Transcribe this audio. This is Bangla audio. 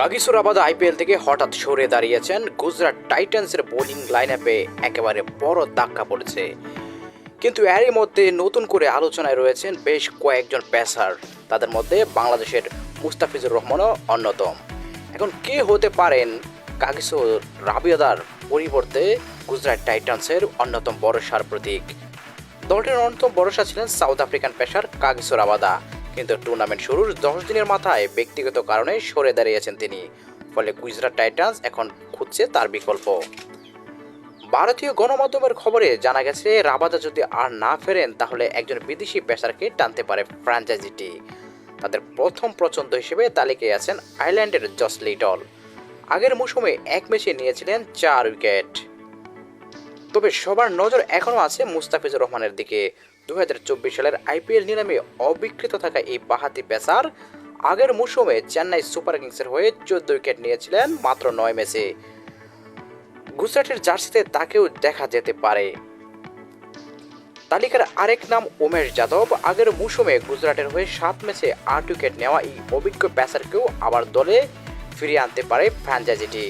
কাগিসুরাবাদ আইপিএল থেকে হঠাৎ সরে দাঁড়িয়েছেন গুজরাট টাইটান্সের বোলিং লাইন আপে একেবারে বড় ধাক্কা পড়েছে। কিন্তু এরই মধ্যে নতুন করে আলোচনায় রয়েছেন বেশ কয়েকজন পেসার। তাদের মধ্যে বাংলাদেশের মুস্তাফিজুর রহমানও অন্যতম। এখন কে হতে পারেন কাগিসু রাবিয়াদার পরিবর্তে গুজরাট টাইটান্সের অন্যতম ভরসার প্রতীক? দলটির অন্যতম ভরসা ছিলেন South African pacer Kagiso Rabada কিন্তু টুর্নামেন্ট শুরুর দশ দিনের মাথায় ব্যক্তিগত কারণে সরে দাঁড়িয়েছেন তিনি। ফলে গুজরাট টাইটান্স এখন খুঁজছে তার বিকল্প। ভারতীয় গণমাধ্যমের খবরে জানা গেছে, রাবাদা যদি আর না ফেরেন, তাহলে একজন বিদেশি পেসারকে টানতে পারে ফ্র্যাঞ্চাইজিটি। তাদের প্রথম পছন্দ হিসেবে তালিকায় আছেন আয়ারল্যান্ডের জস লিটল। আগের মৌসুমে এক ম্যাচে নিয়েছিলেন চার উইকেট। তবে সবার নজর এখনও আছে মুস্তাফিজুর রহমানের দিকে। দুহাজার চব্বিশ সালের আইপিএল নিলামে অবিকৃত থাকা এই বাহাতি পেসার আগের মৌসুমে চেন্নাই সুপার কিংসের হয়ে চোদ্দ উইকেট নিয়েছিলেন মাত্র নয় ম্যাচে। গুজরাটের জার্সিতে তাকেও দেখা যেতে পারে। তালিকার আরেক নাম উমেশ যাদব, আগের মৌসুমে গুজরাটের হয়ে সাত ম্যাচে আট উইকেট নেওয়া এই অভিজ্ঞ পেসারকেও আবার দলে ফিরিয়ে আনতে পারে ফ্র্যাঞ্চাইজিটি।